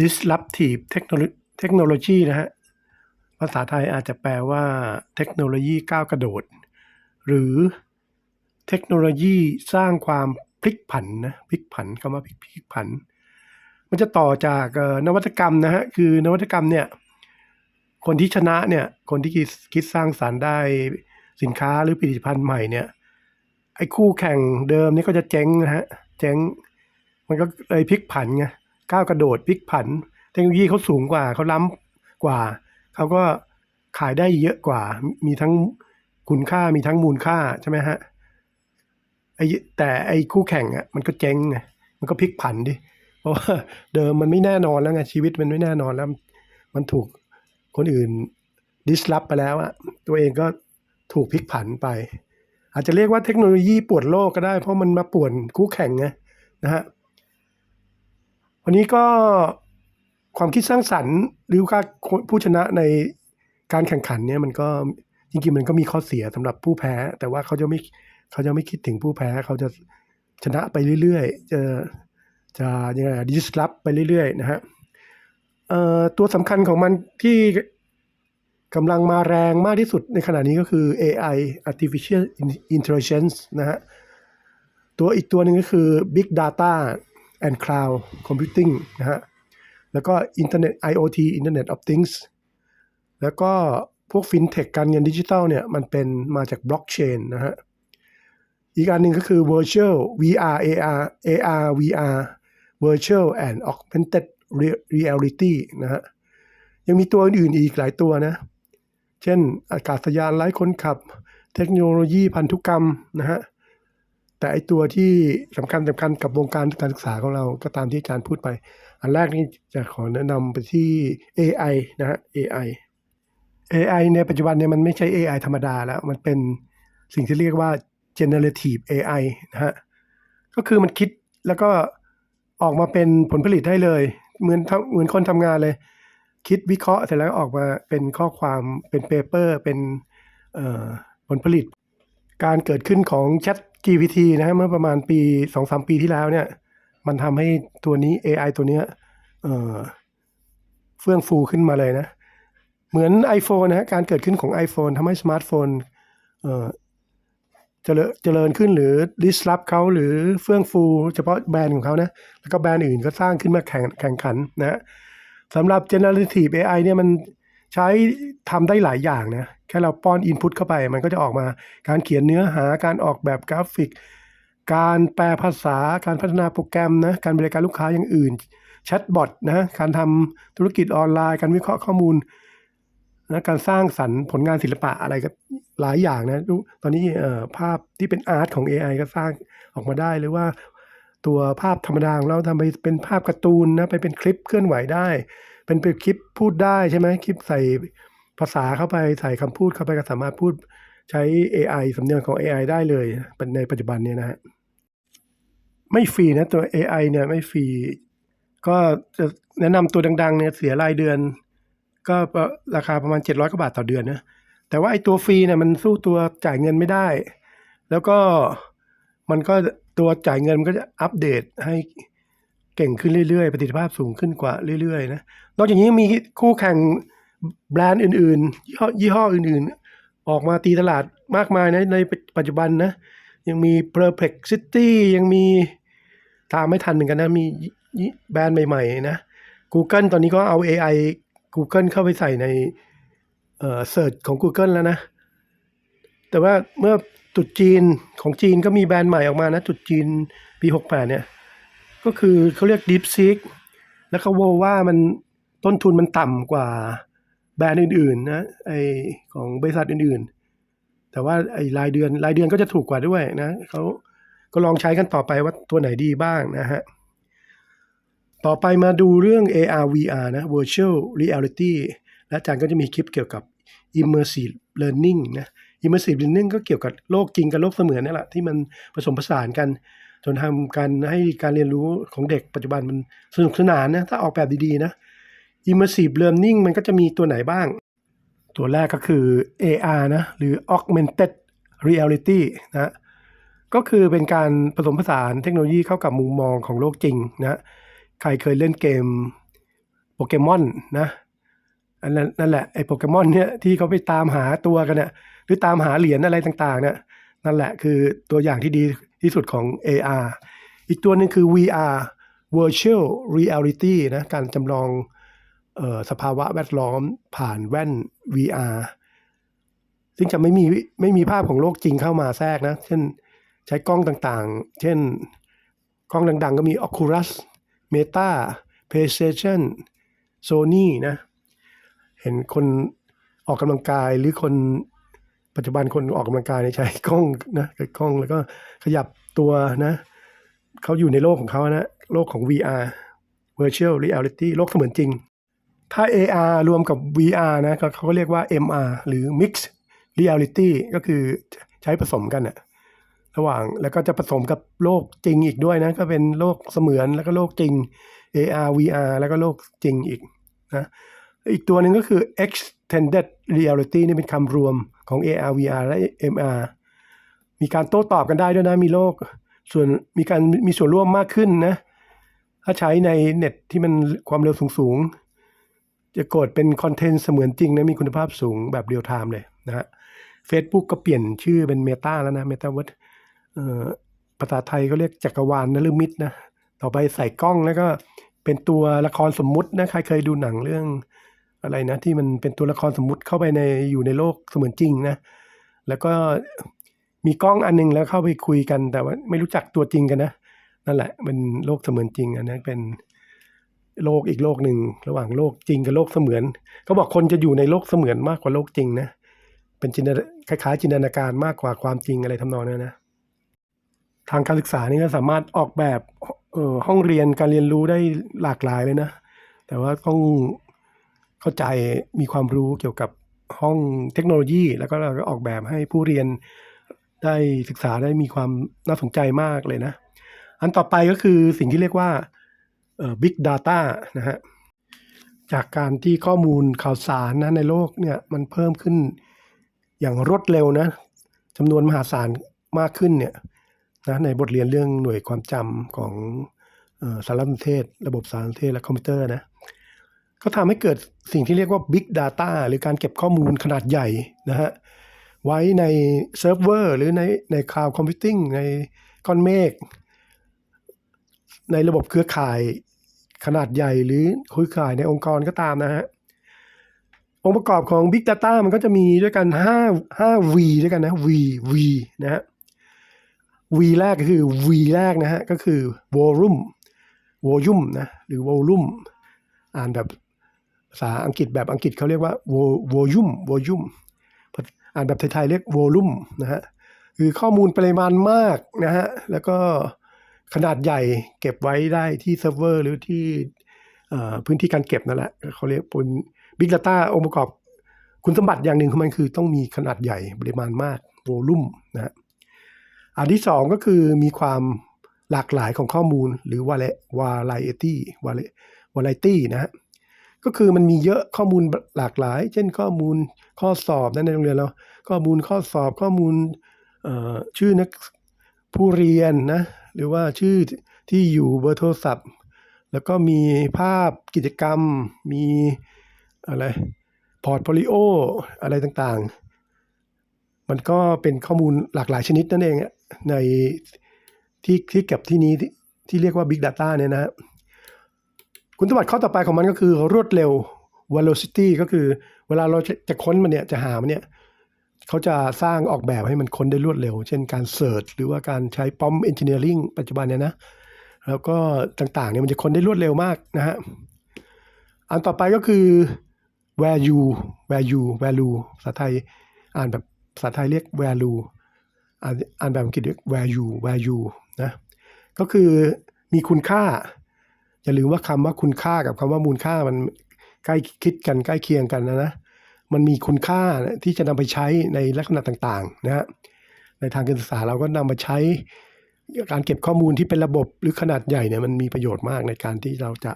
disruptive technology นะฮะ ภาษาไทยอาจจะแปลว่าเทคโนโลยีก้าวกระโดด หรือเทคโนโลยีสร้างความพลิกผันนะพลิกผันคำว่าพลิกพลิกผัน มันจะต่อจากนวัตกรรมนะฮะ คือนวัตกรรมเนี่ย คนที่ชนะเนี่ย คนที่คิดคิดสร้างสารรค์ได้สินค้าหรือผลิตภัณฑ์ใหม่เนี่ย ไอ้คู่แข่งเดิมนี่ก็จะเจ๊งนะฮะ เจ๊ง มันก็เลยพลิกผันไง ก้าวกระโดดพลิกผัน เทคโนโลยีเขาสูงกว่าเขาล้ำกว่าเขาก็ขายได้เยอะกว่า มีทั้งคุณค่ามีทั้งมูลค่าใช่ไหมฮะไอ้แต่ไอ้คู่แข่งอะมันก็เจ๊งไงมันก็พลิกผันดิเพราะว่าเดิมมันไม่แน่นอนแล้วไงชีวิตมันไม่แน่นอนแล้ว มันถูกคนอื่นดิสลอฟไปแล้วอะตัวเองก็ถูกพลิกผันไป อาจจะเรียกว่าเทคโนโลยีปวดโลกก็ได้ เพราะมันมาป่วนคู่แข่งไงนะฮะ วันนี้ก็ความคิดสร้างสรรค์หรือว่าผู้ชนะในการแข่งขันเนี่ยมันก็จริงๆมันก็มีข้อเสียสำหรับผู้แพ้ แต่ว่าเขาจะไม่เขาจะไม่คิดถึงผู้แพ้เขาจะชนะไปเรื่อยๆ จะจะยังไงดิสลอฟไปเรื่อยๆนะฮะตัวสำคัญของมันที่กำลังมาแรงมากที่สุดในขณะนี้ก็คือ AI artificial intelligence นะฮะ ตัวอีกตัวหนึ่งก็คือ Big Data and Cloud Computing นะฮะ แล้วก็ Internet IoT Internet of Things แล้วก็พวก FinTech การเงินดิจิทัลเนี่ย มันเป็นมาจากบล็อกเชนนะฮะ อีกอันหนึ่งก็คือ Virtual VR AR AR VR Virtual and Augmented Reality นะฮะ ยังมีตัวอื่นอีกหลายตัวนะ เช่นอากาศยานไร้คนขับ เทคโนโลยีพันธุกรรมนะฮะ แต่ไอตัวที่สำคัญสำคัญกับวงการการศึกษาของเราก็ตามที่อาจารย์พูดไป อันแรกนี่จะขอแนะนำไปที่ AI นะฮะ AI AI ในปัจจุบันเนี่ยมันไม่ใช่ AI ธรรมดาแล้ว มันเป็นสิ่งที่เรียกว่า generative AI นะฮะก็คือมันคิดแล้วก็ออกมาเป็นผลผลิตได้เลย เหมือนเหมือนคนทำงานเลย คิดวิเคราะห์เสร็จแล้วออกมาเป็นข้อความเป็นเปเปอร์ เป็นผลผลิต การเกิดขึ้นของ Chat GPT นะฮะเมื่อประมาณปี2-3ปีที่แล้วเนี่ย มันทำให้ตัวนี้ AI ตัวเนี้ยเออเฟื่องฟูขึ้นมาเลยนะ เหมือน iPhone นะฮะการเกิดขึ้นของ iPhone ทำให้สมาร์ทโฟนเออจริญเจริญขึ้นหรือ disrupt เขาหรือเฟื่องฟู เฉพาะแบรนด์ของเขานะ แล้วก็แบรนด์อื่นก็สร้างขึ้นมาแข่งแข่งขันนะสำหรับ generative AI เนี่ยมัน ใช้ทำได้หลายอย่างนะ แค่เราป้อน input เข้าไป มันก็จะออกมาการเขียนเนื้อหาการออกแบบกราฟิก การแปลภาษาการพัฒนาโปรแกรมนะการบริการลูกค้าอย่างอื่นแชทบอทนะการทำธุรกิจออนไลน์ การวิเคราะห์ข้อมูลนะการสร้างสรรค์ผลงานศิลปะอะไรก็หลายอย่างนะตอนนี้ภาพที่เป็นอาร์ตของ AI ก็สร้างออกมาได้หรือว่า ตัวภาพธรรมดาของเราทำไปเป็นภาพการ์ตูนนะไปเป็นคลิปเคลื่อนไหวได้ เป็นเป็นคลิปพูดได้ใช่ไหมคลิปใส่ภาษาเข้าไปใส่คำพูดเข้าไปก็สามารถพูดใช้ AI สำเนียงของ AI ได้เลยเป็นในปัจจุบันเนี้นะฮะไม่ฟรีนะตัว AI เนี่ยไม่ฟรีก็จะแนะนำตัวดังๆเนี่ยเสียรายเดือน ก็ราคาประมาณ 700กว่าบาทต่อเดือนนะแต่ว่าไอ้ตัวฟรีเนี่ยมันสู้ตัวจ่ายเงินไม่ได้ แล้วก็มันก็ตัวจ่ายเงินมันก็จะอัปเดตให้ เก่งขึ้นเรื่อยๆ ประสิทธิภาพสูงขึ้นกว่าเรื่อยๆนะ นอกจากนี้มีคู่แข่งแบรนด์อื่นๆยี่ห้อยี่ห้ออื่นๆ ออกมาตีตลาดมากมายนะในปัจจุบันนะ ยังมี Perplexity ยังมีตามไม่ทันเหมือนกันนะ มีแบรนด์ใหม่ๆนะ Google ตอนนี้ก็เอา AI Google เข้าไปใส่ในเอ่อเสิร์ชของ Google แล้วนะ แต่ว่าเมื่อตรุดจีนของจีนก็มีแบรนด์ใหม่ออกมานะตรุดจีนปี 68 เนี่ย ก็คือเขาเรียก DeepSeek แล้วเขาโวว่ามันต้นทุนมันต่ำกว่าแบรนด์อื่นๆนะไอของบริษัทอื่นๆ แต่ว่าไอรายเดือนรายเดือนก็จะถูกกว่าด้วยนะเขาก็ลองใช้กันต่อไปว่าตัวไหนดีบ้างนะฮะ ต่อไปมาดูเรื่อง AR VR นะ Virtual Reality และอาจารย์ก็จะมีคลิปเกี่ยวกับ Immersive Learning นะ Immersive Learning ก็เกี่ยวกับโลกจริงกับโลกเสมือนนี่แหละที่มันผสมผสานกัน จนทำการให้การเรียนรู้ของเด็กปัจจุบันมันสนุกสนานนะถ้าออกแบบดีๆนะ Immersive Learning มันก็จะมีตัวไหนบ้าง ตัวแรกก็คือ AR นะหรือ Augmented Reality นะก็คือเป็นการผสมผสานเทคโนโลยีเข้ากับมุมมองของโลกจริงนะใครเคยเล่นเกมโปเกมอนนะอันนั้นนั่นแหละไอ้โปเกมอนเนี่ยที่เขาไปตามหาตัวกันเนี่ยหรือตามหาเหรียญอะไรต่างๆเนี่ยนั่นแหละคือตัวอย่างที่ดี ที่สุดของ AR อีกตัวหนึ่งคือ VR Virtual Reality นะการจำลองออสภาวะแวดล้อมผ่านแว่น VR ซึ่งจะไม่มีไม่มีภาพของโลกจริงเข้ามาแทรกนะ เช่นใช้กล้องต่างๆ เช่นกล้องดังๆ ก็มี Oculus Meta PlayStation Sony นะ เห็นคนออกกำลังกายหรือคน ปัจจุบันคนออกกำลังกายเนี่ยใช้กล้องนะกล้องแล้วก็ขยับตัวนะเขาอยู่ในโลกของเขานะ โลกของ VR Virtual Reality โลกเสมือนจริง ถ้า AR รวมกับ VR นะเขาก็เรียกว่า MR หรือ Mixed Reality ก็คือใช้ผสมกันอะระหว่างแล้วก็จะผสมกับโลกจริงอีกด้วยนะ ก็เป็นโลกเสมือนแล้วก็โลกจริง AR VR แล้วก็โลกจริงอีกนะ อีกตัวหนึ่งก็คือ extended reality นี่เป็นคำรวมของ AR VR และ MR มีการโต้ตอบกันได้ด้วยนะ มีโลกส่วนมีการมีส่วนร่วมมากขึ้นนะ ถ้าใช้ในเน็ตที่มันความเร็วสูงๆ จะกดเป็นคอนเทนต์เสมือนจริงนะ มีคุณภาพสูงแบบเรียลไทม์เลยนะฮะ Facebook ก็เปลี่ยนชื่อเป็น Meta แล้วนะ Metaverse เอ่อภาษาไทยก็เรียกจักรวาลนฤมิตนะ ต่อไปใส่กล้องแล้วก็เป็นตัวละครสมมุตินะ ใครเคยดูหนังเรื่อง อะไรนะที่มันเป็นตัวละครสมมุติเข้าไปในอยู่ในโลกเสมือนจริงนะ แล้วก็มีกล้องอันหนึงแล้วเข้าไปคุยกัน แต่ว่าไม่รู้จักตัวจริงกันนะนั่นแหละเป็นโลกเสมือนจริงอันนั้นเป็นโลกอีกโลกหนึ่งระหว่างโลกจริงกับโลกเสมือนเขาบอกคนจะอยู่ในโลกเสมือนมากกว่าโลกจริงนะเป็นจินตนาคล้ายๆจินตนาการมากกว่าความจริงอะไรทำนองนั้นนะทางการศึกษานี่ก็สามารถออกแบบเออห้องเรียนการเรียนรู้ได้หลากหลายเลยนะ แต่ว่าต้อง เข้าใจมีความรู้เกี่ยวกับห้องเทคโนโลยี แล้วก็เราก็ออกแบบให้ผู้เรียนได้ศึกษาได้มีความน่าสนใจมากเลยนะ อันต่อไปก็คือสิ่งที่เรียกว่าเอ่อ Big Data นะฮะจากการที่ข้อมูลข่าวสารนะในโลกเนี่ยมันเพิ่มขึ้นอย่างรวดเร็วนะจำนวนมหาศาลมากขึ้นเนี่ยนะในบทเรียนเรื่องหน่วยความจำของออสารสนเทศ ระบบสารสนเทศและคอมพิวเตอร์นะ ก็ทำให้เกิดสิ่งที่เรียกว่า Big Data หรือการเก็บข้อมูลขนาดใหญ่นะฮะไว้ในเซิร์ฟเวอร์หรือในในคลาวด์คอมพิวติ้งในก้อนเมฆในระบบเครือข่ายขนาดใหญ่หรือเครือข่ายในองค์กรก็ตามนะฮะองค์ประกอบของ Big Data มันก็จะมีด้วยกัน 5 5 V ด้วยกันนะ V V นะฮะ V แรกก็คือ V แรกนะฮะ ก็คือ volume volume นะ หรือ volume อ่านแบบ ภาษาอังกฤษแบบอังกฤษเขาเรียกว่า volume volume อ่านแบบไทยๆเรียก volume นะฮะคือข้อมูลปริมาณมากนะฮะแล้วก็ขนาดใหญ่เก็บไว้ได้ที่เซิร์ฟเวอร์หรือที่พื้นที่การเก็บนั่นแหละเขาเรียกเป็น Big Data องค์ประกอบคุณสมบัติอย่างหนึ่งของมันคือต้องมีขนาดใหญ่ปริมาณมาก volume นะฮะอันที่สองก็คือมีความหลากหลายของข้อมูลหรือ vari- variety vari- variety นะฮะ ก็คือมันมีเยอะข้อมูลหลากหลาย เช่นข้อมูลข้อสอบนะในโรงเรียนเราข้อมูลข้อสอบข้อมูลชื่อนักผู้เรียนนะหรือว่าชื่อที่อยู่เบอร์โทรศัพท์ แล้วก็มีภาพกิจกรรม มีอะไรพอร์ตโฟลิโออะไรต่างๆ มันก็เป็นข้อมูลหลากหลายชนิดนั่นเองในที่ที่เก็บที่นี้ที่เรียกว่า Big Data เนี่ยนะ คุณสมบัติข้อต่อไปของมันก็คือรวดเร็ว velocity ก็คือเวลาเราจะจะค้นมันเนี่ยจะหามันเนี่ยเขาจะสร้างออกแบบให้มันค้นได้รวดเร็ว เช่นการเสิร์ชหรือว่าการใช้ป้อม engineering ปัจจุบันเนี่ยนะ แล้วก็ต่างๆเนี่ยมันจะค้นได้รวดเร็วมากนะฮะ อันต่อไปก็คือ value value value ภาษาไทยอ่านแบบภาษาไทยเรียก value อ่านอ่านแบบอังกฤษเรียก value value นะ ก็คือมีคุณค่า อย่าลืมว่าคำว่าคุณค่ากับคำว่ามูลค่ามันใกล้คิดกันใกล้เคียงกันนะนะมันมีคุณค่าที่จะนำไปใช้ในลักษณะต่างๆนะฮะในทางการศึกษาเราก็นำมาใช้การเก็บข้อมูลที่เป็นระบบหรือขนาดใหญ่เนี่ยมันมีประโยชน์มากในการที่เราจะ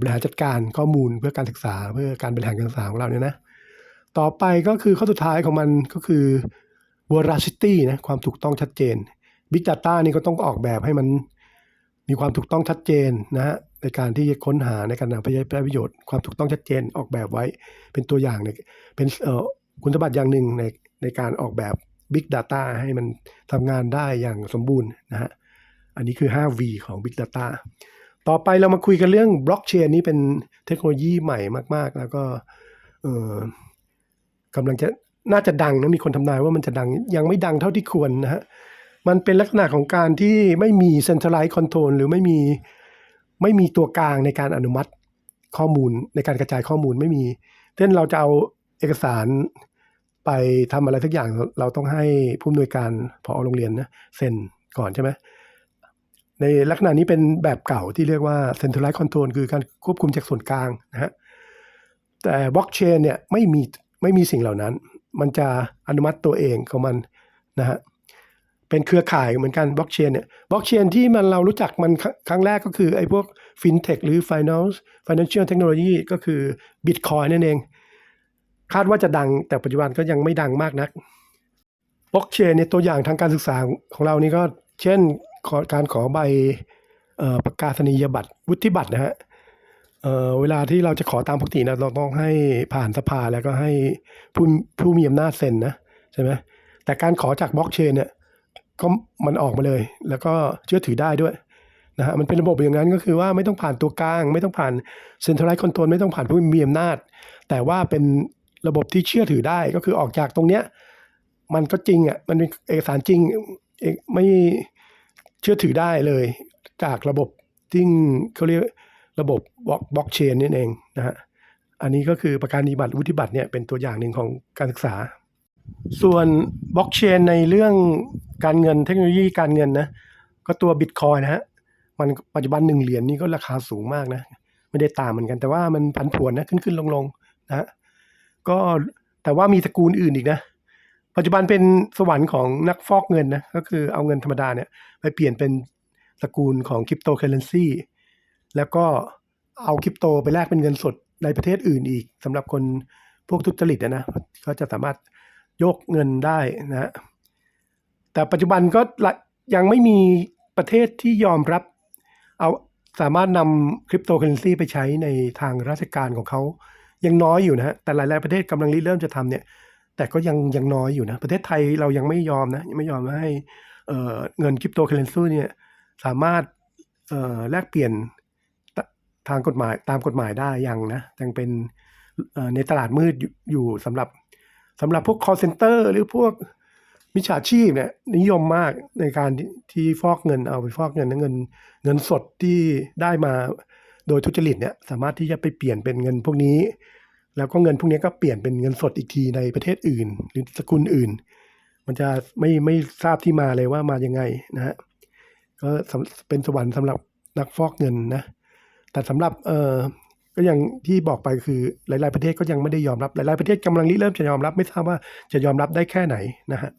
บริหารจัดการข้อมูลเพื่อการศึกษา เพื่อการบริหารการศึกษาของเราเนี่ยนะต่อไปก็คือข้อสุดท้ายของมันก็คือ veracity นะความถูกต้องชัดเจน Big Data นี่ก็ต้องออกแบบให้มัน มีความถูกต้องชัดเจนนะฮะในการที่จะค้นหาในการนำไปใช้ประโยชน์ ความถูกต้องชัดเจนออกแบบไว้ เป็นตัวอย่างเนี่ยเป็นคุณสมบัติอย่างหนึ่งในในการออกแบบ Big Data ให้มันทำงานได้อย่างสมบูรณ์นะฮะอันนี้คือ 5V ของ Big Data ต่อไปเรามาคุยกันเรื่องบล็อกเชนนี้เป็นเทคโนโลยีใหม่มาก ๆ แล้วก็กำลังจะน่าจะดังนะมีคนทำนายว่ามันจะดังยังไม่ดังเท่าที่ควรนะฮะ มันเป็นลักษณะของการที่ไม่มี centralized control หรือไม่มีไม่มีตัวกลางในการอนุมัติข้อมูลในการกระจายข้อมูลไม่มี เช่นเราจะเอาเอกสารไปทำอะไรสักอย่างเราต้องให้ผู้อำนวยการพอโรงเรียนนะเซ็นก่อนใช่ไหมในลักษณะนี้เป็นแบบเก่าที่เรียกว่า centralized control คือการควบคุมจากส่วนกลางนะฮะแต่บล็อกเชนเนี่ยไม่มีไม่มีสิ่งเหล่านั้น มันจะอนุมัติตัวเองของมันนะฮะ เป็นเครือข่ายเหมือนกันบล็อกเชนเนี่ยบล็อกเชนที่มันเรารู้จักมันครั้งแรกก็คือไอ้พวก FinTech หรือ Finance Financial Technology ก็คือ Bitcoin นั่นเอง คาดว่าจะดังแต่ปัจจุบันก็ยังไม่ดังมากนักบล็อกเชนเนี่ยตัวอย่างทางการศึกษาของเรานี่ก็เช่นการขอใบออประกาศนียบัตรวุฒิบัตรนะฮะเเวลาที่เราจะขอตามปกตินะเราต้องให้ผ่านสภาแล้วก็ให้ผู้ผู้มีอำนาจเซ็นนะใช่ไหมแต่การขอจากบล็อกเชนเนี่ย ก็มันออกมาเลย แล้วก็เชื่อถือได้ด้วยนะฮะมันเป็นระบบอย่างนั้นก็คือว่าไม่ต้องผ่านตัวกลาง ไม่ต้องผ่านเซ็นทรัลไลซ์คอนโทรลไม่ต้องผ่านผู้มีอำนาจ แต่ว่าเป็นระบบที่เชื่อถือได้ก็คือออกจากตรงเนี้ยมันก็จริงอะมันเป็นเอกสารจริงเอกไม่เชื่อถือได้เลย จากระบบที่เขาเรียกระบบบล็อกเชนนี่เองนะฮะอันนี้ก็คือประกันนิบัตรวุฒิบัตรเนี่ยเป็นตัวอย่างหนึ่งของการศึกษา ส่วนบล็อกเชนในเรื่องการเงินเทคโนโลยีการเงินนะ ก็ตัวบิตคอยนะฮะ มันปัจจุบันหนึ่งเหรียญนี่ก็ราคาสูงมากนะ ไม่ได้ตามเหมือนกัน แต่ว่ามันผันผวนนะ ขึ้นขึ้นลงลงนะฮะ ก็แต่ว่ามีตระกูลอื่นอีกนะ ปัจจุบันเป็นสวรรค์ของนักฟอกเงินนะ ก็คือเอาเงินธรรมดาเนี่ย ไปเปลี่ยนเป็นตระกูลของคริปโตเคอเรนซีแล้วก็เอาคริปโตไปแลกเป็นเงินสดในประเทศอื่นอีกสำหรับคนพวกทุจริตนะนะ ก็จะสามารถ ยกเงินได้นะฮะแต่ปัจจุบันก็ยังไม่มีประเทศที่ยอมรับเอาสามารถนำคริปโตเคอเรนซีไปใช้ในทางราชการของเขายังน้อยอยู่นะฮะแต่หลายๆประเทศกำลังริเริ่มจะทำเนี่ย แต่ก็ยังยังน้อยอยู่นะ ประเทศไทยเรายังไม่ยอมนะยังไม่ยอมให้เเงินคริปโตเคอเรนซีเนี่ยสามารถแลกเปลี่ยนทางกฎหมายตามกฎหมายได้ยังนะยังเป็นในตลาดมืดอยู่สำหรับ สำหรับพวก call center หรือพวกมิจฉาชีพเนี่ยนิยมมากในการที่ฟอกเงินเอาไปฟอกเงินเงิน เงินสดที่ได้มาโดยทุจริตเนี่ยสามารถที่จะไปเปลี่ยนเป็นเงินพวกนี้ แล้วก็เงินพวกนี้ก็เปลี่ยนเป็นเงินสดอีกทีในประเทศอื่น หรือสกุลอื่น มันจะไม่ไม่ทราบที่มาเลยว่ามายังไงนะฮะก็เป็นสวรรค์สำหรับนักฟอกเงินนะแต่สำหรับเอ่อ ก็อย่างที่บอกไปคือหลาย ๆ ประเทศก็ยังไม่ได้ยอมรับ หลาย ๆ ประเทศกำลังริเริ่มจะยอมรับ ไม่ทราบว่าจะยอมรับได้แค่ไหนนะฮะ